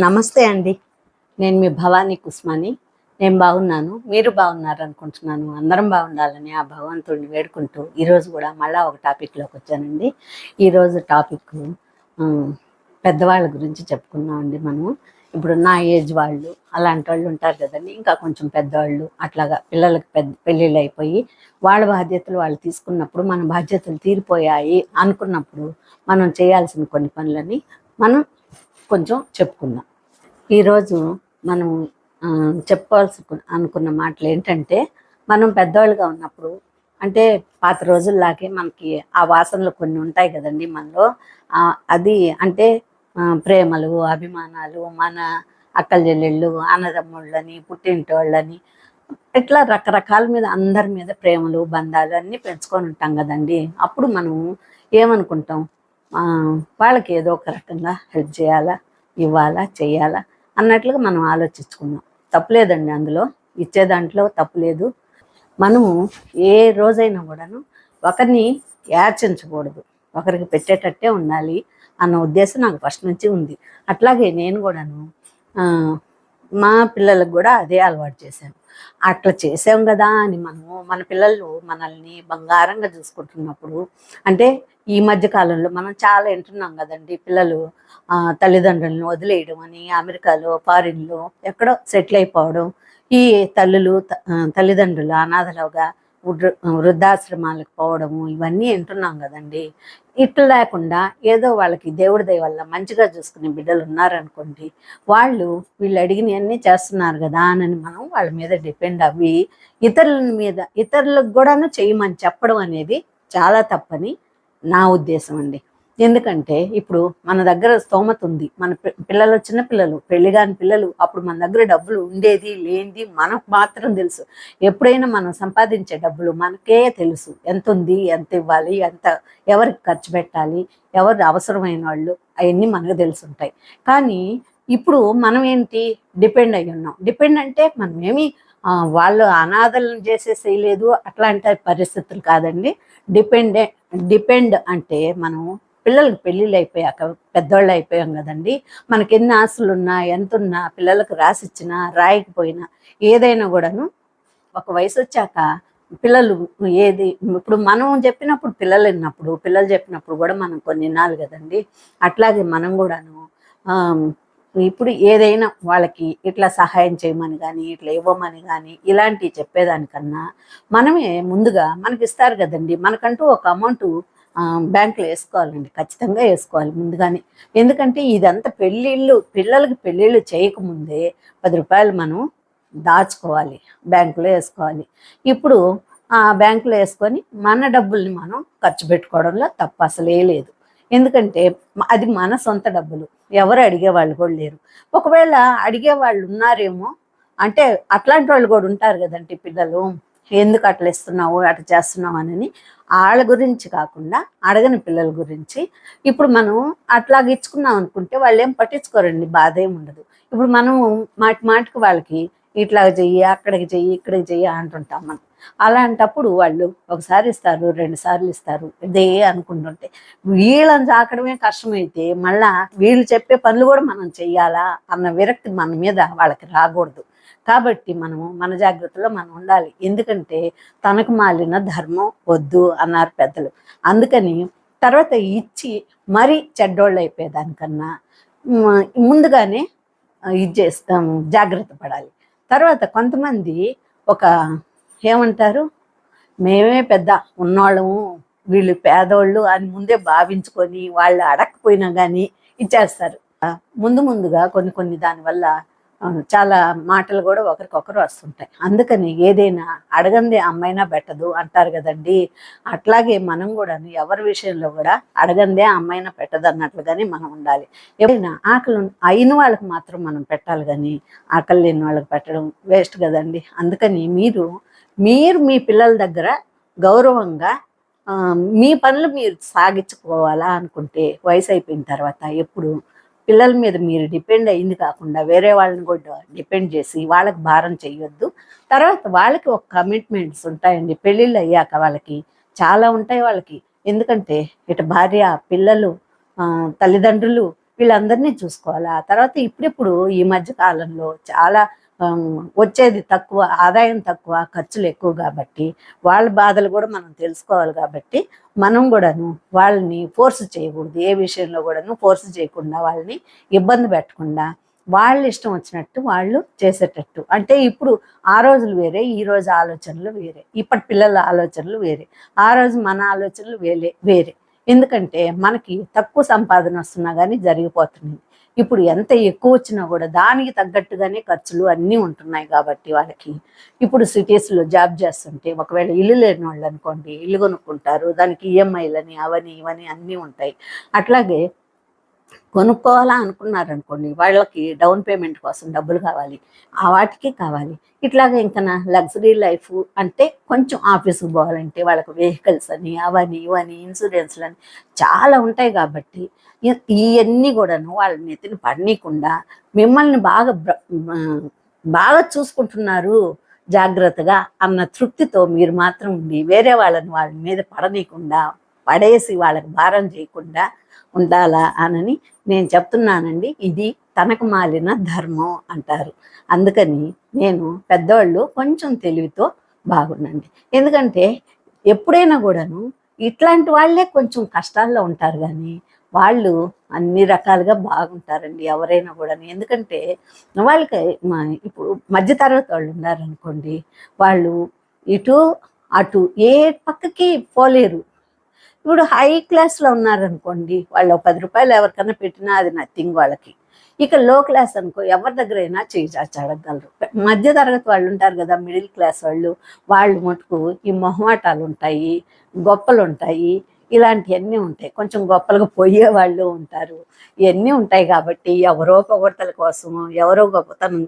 నమస్తే అండి. నేను మీ భవానీ కుస్మాని. నేను బాగున్నాను. మీరు బాగున్నారు అనుకుంటున్నాను అందరం బాగుండాలని ఆ భగవంతుడిని వేడుకుంటూ ఈరోజు కూడా మళ్ళీ ఒక టాపిక్లోకి వచ్చానండి. ఈరోజు టాపిక్ పెద్దవాళ్ళ గురించి చెప్పుకున్నామండి మనము. ఇప్పుడు నా ఏజ్ వాళ్ళు అలాంటి వాళ్ళు ఉంటారు కదండి. ఇంకా కొంచెం పెద్దవాళ్ళు అట్లాగా పిల్లలకు పెద్ద పెళ్ళిళ్ళు అయిపోయి వాళ్ళ బాధ్యతలు వాళ్ళు తీసుకున్నప్పుడు మన బాధ్యతలు తీరిపోయాయి అనుకున్నప్పుడు మనం చేయాల్సిన కొన్ని పనులని మనం కొంచెం చెప్పుకుందాం. ఈరోజు మనం ఆ, చెప్పాల్సి అనుకున్న మాటలు ఏంటంటే మనం పెద్దవాళ్ళుగా ఉన్నప్పుడు అంటే పాత రోజుల్లాగే మనకి ఆ వాసనలు కొన్ని ఉంటాయి కదండి మనలో. అది అంటే ప్రేమలు అభిమానాలు మన అక్కల చెల్లెళ్ళు అన్నదమ్ముళ్ళని పుట్టింటోళ్ళని ఇట్లా రకరకాల మీద అందరి మీద ప్రేమలు బంధాలు అన్నీ పెంచుకొని ఉంటాం కదండి. అప్పుడు మనం ఏమనుకుంటాం? వాళ్ళకి ఏదో ఒక రకంగా హెల్ప్ చేయాలా ఇవ్వాలా చేయాలా అన్నట్లుగా మనం ఆలోచించుకున్నాం తప్పులేదండి అందులో. ఇచ్చే దాంట్లో తప్పులేదు మనము ఏ రోజైనా కూడాను ఒకరిని యాచించకూడదు. ఒకరికి పెట్టేటట్టే ఉండాలి అన్న ఉద్దేశం నాకు ఫస్ట్ నుంచి ఉంది. అట్లాగే నేను కూడాను మా పిల్లలకు కూడా అదే అలవాటు చేశాను. అట్లా చేసాం కదా అని మనము మన పిల్లలు మనల్ని బంగారంగా చూసుకుంటున్నప్పుడు అంటే ఈ మధ్య కాలంలో మనం చాలా వింటున్నాం కదండి పిల్లలు ఆ, తల్లిదండ్రులను వదిలేయడం అని అమెరికాలో ఫారిన్లో ఎక్కడో సెటిల్ అయిపోవడం ఈ తల్లులు తల్లిదండ్రులు అనాథలుగా వృద్ధాశ్రమాలకు పోవడము ఇవన్నీ వింటున్నాం కదండి. ఇట్లా లేకుండా ఏదో వాళ్ళకి దేవుడి దయ వల్ల మంచిగా చూసుకునే బిడ్డలు ఉన్నారనుకోండి వాళ్ళు వీళ్ళు అడిగినవన్నీ చేస్తున్నారు కదా అని మనం వాళ్ళ మీద డిపెండ్ అవ్వి ఇతరుల మీద ఇతరులకు కూడాను చేయమని చెప్పడం అనేది చాలా తప్పని నా ఉద్దేశం అండి. ఎందుకంటే ఇప్పుడు మన దగ్గర స్తోమత ఉంది. మన పిల్లలు చిన్న పిల్లలు పెళ్ళి కాని పిల్లలు అప్పుడు మన దగ్గర డబ్బులు ఉండేది లేనిది మనకు మాత్రం తెలుసు. ఎప్పుడైనా మనం సంపాదించే డబ్బులు మనకే తెలుసు. ఎంత ఉంది ఎంత ఇవ్వాలి ఎంత ఎవరికి ఖర్చు పెట్టాలి ఎవరు అవసరమైన వాళ్ళు అవన్నీ మనకు తెలిసి ఉంటాయి కానీ ఇప్పుడు మనం ఏంటి? డిపెండ్ అయి ఉన్నాం. డిపెండ్ అంటే మనం ఏమి వాళ్ళు అనాథలను చేసేసేయలేదు అట్లాంటి పరిస్థితులు కాదండి. డిపెండే డిపెండ్ అంటే మనం పిల్లలకి పెళ్ళిళ్ళు అయిపోయాక పెద్దవాళ్ళు అయిపోయాం కదండి. మనకి ఎన్ని ఆస్తులు ఉన్నా ఎంత ఉన్నా పిల్లలకు రాసిచ్చినా రాయకపోయినా ఏదైనా కూడాను ఒక వయసు వచ్చాక పిల్లలు ఏది ఇప్పుడు మనం చెప్పినప్పుడు పిల్లలు విన్నప్పుడు పిల్లలు చెప్పినప్పుడు కూడా మనం కొన్ని వినాలి కదండి. అట్లాగే మనం కూడాను ఇప్పుడు ఏదైనా వాళ్ళకి ఇట్లా సహాయం చేయమని కానీ ఇట్లా ఇవ్వమని కానీ ఇలాంటివి చెప్పేదానికన్నా మనమే ముందుగా మనకి ఇస్తారు కదండి. మనకంటూ ఒక అమౌంట్ బ్యాంకులో వేసుకోవాలండి. ఖచ్చితంగా వేసుకోవాలి ముందుగానే. ఎందుకంటే ఇదంతా పెళ్ళిళ్ళు పిల్లలకి పెళ్ళిళ్ళు చేయకముందే పది రూపాయలు మనం దాచుకోవాలి. బ్యాంకులో వేసుకోవాలి. ఇప్పుడు ఆ బ్యాంకులో వేసుకొని మన డబ్బుల్ని మనం ఖర్చు పెట్టుకోవడంలో తప్పు అసలే లేదు. ఎందుకంటే అది మన సొంత డబ్బులు. ఎవరు అడిగే వాళ్ళు కూడా లేరు. ఒకవేళ అడిగే వాళ్ళు ఉన్నారేమో అంటే అట్లాంటి వాళ్ళు కూడా ఉంటారు కదండి పిల్లలు. ఎందుకు అట్లా ఇస్తున్నావు అట్లా చేస్తున్నావు అని వాళ్ళ గురించి కాకుండా అడగని పిల్లల గురించి. ఇప్పుడు మనం అట్లాగ ఇచ్చుకున్నాం అనుకుంటే వాళ్ళు ఏం పట్టించుకోరండి బాధ ఏం ఉండదు. ఇప్పుడు మనం మాటి మాటికి వాళ్ళకి ఇట్లా చెయ్యి అక్కడికి చెయ్యి ఇక్కడికి చెయ్యి అంటుంటాం మనం. అలాంటప్పుడు వాళ్ళు ఒకసారి ఇస్తారు రెండు సార్లు ఇస్తారు ఇదే అనుకుంటుంటే వీళ్ళని చాకడమే కష్టమైతే మళ్ళా వీళ్ళు చెప్పే పనులు కూడా మనం చెయ్యాలా అన్న విరక్తి మన మీద వాళ్ళకి రాకూడదు. కాబట్టి మనము మన జాగ్రత్తలో మనం ఉండాలి. ఎందుకంటే తనకు మాలిన ధర్మం వద్దు అన్నారు పెద్దలు. అందుకని తర్వాత ఇచ్చి మరీ చెడ్డోళ్ళు అయిపోయేదానికన్నా ముందుగానే ఇది చేస్తాం జాగ్రత్త పడాలి. తర్వాత కొంతమంది ఒక ఏమంటారు మేమే పెద్ద ఉన్నోళ్ళము వీళ్ళు పేదోళ్ళు అని ముందే భావించుకొని వాళ్ళు అడగకపోయినా కానీ ఇచ్చేస్తారు. ముందు ముందుగా కొన్ని కొన్ని దానివల్ల చాలా మాటలు కూడా ఒకరికొకరు వస్తుంటాయి. అందుకని ఏదైనా అడగంది అమ్మైనా పెట్టదు అంటారు కదండి. అట్లాగే మనం కూడా ఎవరి విషయంలో కూడా అడగందే అమ్మైనా పెట్టదు అన్నట్లుగానే మనం ఉండాలి. ఎవరైనా ఆకలి అయిన వాళ్ళకి మాత్రం మనం పెట్టాలి కానీ ఆకలి లేని వాళ్ళకి పెట్టడం వేస్ట్ కదండి. అందుకని మీరు మీరు మీ పిల్లల దగ్గర గౌరవంగా మీ పనులు మీరు సాగించుకోవాలా అనుకుంటే వయసు అయిపోయిన తర్వాత ఎప్పుడు పిల్లల మీద మీరు డిపెండ్ అయింది కాకుండా వేరే వాళ్ళని కూడా డిపెండ్ చేసి వాళ్ళకి భారం చేయొద్దు తర్వాత వాళ్ళకి ఒక కమిట్మెంట్స్ ఉంటాయండి. పెళ్ళిళ్ళు అయ్యాక వాళ్ళకి చాలా ఉంటాయి వాళ్ళకి. ఎందుకంటే ఇటు భార్య పిల్లలు ఆ, తల్లిదండ్రులు వీళ్ళందరినీ చూసుకోవాలి. ఆ తర్వాత ఇప్పుడిప్పుడు ఈ మధ్య కాలంలో చాలా వచ్చేది తక్కువ ఆదాయం తక్కువ ఖర్చులు ఎక్కువ కాబట్టి వాళ్ళ బాధలు కూడా మనం తెలుసుకోవాలి కాబట్టి మనం కూడాను వాళ్ళని ఫోర్స్ చేయకూడదు. ఏ విషయంలో కూడాను ఫోర్స్ చేయకుండా వాళ్ళని ఇబ్బంది పెట్టకుండా వాళ్ళ ఇష్టం వచ్చినట్టు వాళ్ళు చేసేటట్టు. అంటే ఇప్పుడు ఆ రోజులు వేరే ఈ రోజు ఆలోచనలు వేరే ఇప్పటి పిల్లల ఆలోచనలు వేరే ఆ రోజు మన ఆలోచనలు వేరే వేరే. ఎందుకంటే మనకి తక్కువ సంపాదన వస్తున్నా కానీ జరిగిపోతుంది. ఇప్పుడు ఎంత ఎక్కువ వచ్చినా కూడా దానికి తగ్గట్టుగానే ఖర్చులు అన్నీ ఉంటున్నాయి కాబట్టి వాళ్ళకి. ఇప్పుడు సిటీస్లో జాబ్ చేస్తుంటే ఒకవేళ ఇల్లు లేని వాళ్ళు అనుకోండి ఇల్లు కొనుక్కుంటారు దానికి ఈఎంఐలని అవని ఇవని అన్నీ ఉంటాయి. అట్లాగే కొనుక్కోవాలా అనుకున్నారనుకోండి వాళ్ళకి డౌన్ పేమెంట్ కోసం డబ్బులు కావాలి ఆ వాటికి కావాలి. ఇట్లాగే ఇంకా నా లగ్జరీ లైఫ్ అంటే కొంచెం ఆఫీస్కి పోవాలంటే వాళ్ళకి వెహికల్స్ అని అవని ఇవని ఇన్సూరెన్స్లు అని చాలా ఉంటాయి కాబట్టి ఇవన్నీ కూడాను వాళ్ళ నెత్తిని పడనీయకుండా మిమ్మల్ని బాగా బాగా చూసుకుంటున్నారు జాగ్రత్తగా అన్న తృప్తితో మీరు మాత్రం ఉండి వేరే వాళ్ళని వాళ్ళ మీద పడనీయకుండా పడేసి వాళ్ళకి భారం చేయకుండా ఉండాలా అనని నేను చెప్తున్నానండి. ఇది తనకు మాలిన ధర్మం అంటారు. అందుకని నేను పెద్దవాళ్ళు కొంచెం తెలివితో బాగుండండి. ఎందుకంటే ఎప్పుడైనా కూడాను ఇట్లాంటి వాళ్ళే కొంచెం కష్టాల్లో ఉంటారు కానీ వాళ్ళు అన్ని రకాలుగా బాగుంటారండి ఎవరైనా కూడా ఎందుకంటే వాళ్ళకి మ- ఇప్పుడు మధ్యతరగతి వాళ్ళు ఉన్నారనుకోండి వాళ్ళు ఇటు అటు ఏ పక్కకి పోలేరు. ఇప్పుడు హై క్లాస్లో ఉన్నారనుకోండి వాళ్ళు పది రూపాయలు ఎవరికైనా పెట్టినా అది నథింగ్ వాళ్ళకి. ఇక లో క్లాస్ అనుకో ఎవరి దగ్గర అయినా చాచి అడగగలరు. మధ్య తరగతి వాళ్ళు ఉంటారు కదా మిడిల్ క్లాస్ వాళ్ళు వాళ్ళు మటుకు ఈ మొహమాటాలు ఉంటాయి గొప్పలు ఉంటాయి ఇలాంటివన్నీ ఉంటాయి. కొంచెం గొప్పలుగా పోయే వాళ్ళు ఉంటారు. ఇవన్నీ ఉంటాయి కాబట్టి ఎవరో పొగడతల కోసము ఎవరో గొప్పతనం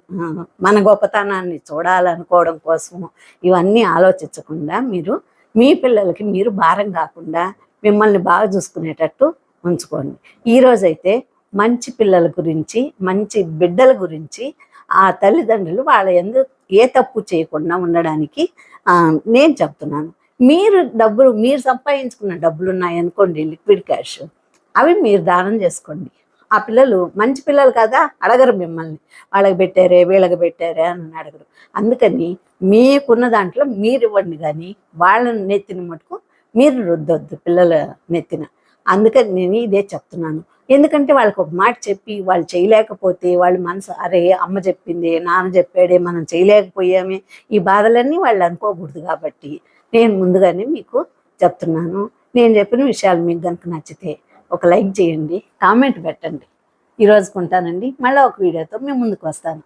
మన గొప్పతనాన్ని చూడాలనుకోవడం కోసము ఇవన్నీ ఆలోచించకుండా మీరు మీ పిల్లలకి మీరు భారం కాకుండా మిమ్మల్ని బాగా చూసుకునేటట్టు ఉంచుకోండి. ఈరోజైతే మంచి పిల్లల గురించి మంచి బిడ్డల గురించి ఆ తల్లిదండ్రులు వాళ్ళ ఎందు ఏ తప్పు చేయకుండా ఉండడానికి నేను చెప్తున్నాను. మీరు డబ్బులు మీరు సంపాదించుకున్న డబ్బులు ఉన్నాయనుకోండి లిక్విడ్ క్యాష్. అవి మీరు దానం చేసుకోండి. ఆ పిల్లలు మంచి పిల్లలు కదా అడగరు మిమ్మల్ని. వాళ్ళకి పెట్టారే వీళ్ళకి పెట్టారే అని అడగరు. అందుకని మీకున్న దాంట్లో మీరు ఇవ్వండి కానీ వాళ్ళని నెత్తిన మటుకు మీరు రుద్దొద్దు పిల్లల నెత్తిన. అందుకని నేను ఇదే చెప్తున్నాను. ఎందుకంటే వాళ్ళకి ఒక మాట చెప్పి వాళ్ళు చేయలేకపోతే వాళ్ళ మనసు అరే అమ్మ చెప్పింది నాన్న చెప్పాడే మనం చేయలేకపోయామే. ఈ బాధలన్నీ వాళ్ళు అనుకోకూడదు కాబట్టి నేను ముందుగానే మీకు చెప్తున్నాను. నేను చెప్పిన విషయాలు మీకు కనుక నచ్చితే ఒక లైక్ చేయండి కామెంట్ పెట్టండి. ఈ రోజుకుంటానండి మళ్ళీ ఒక వీడియోతో మేము ముందుకు వస్తాను.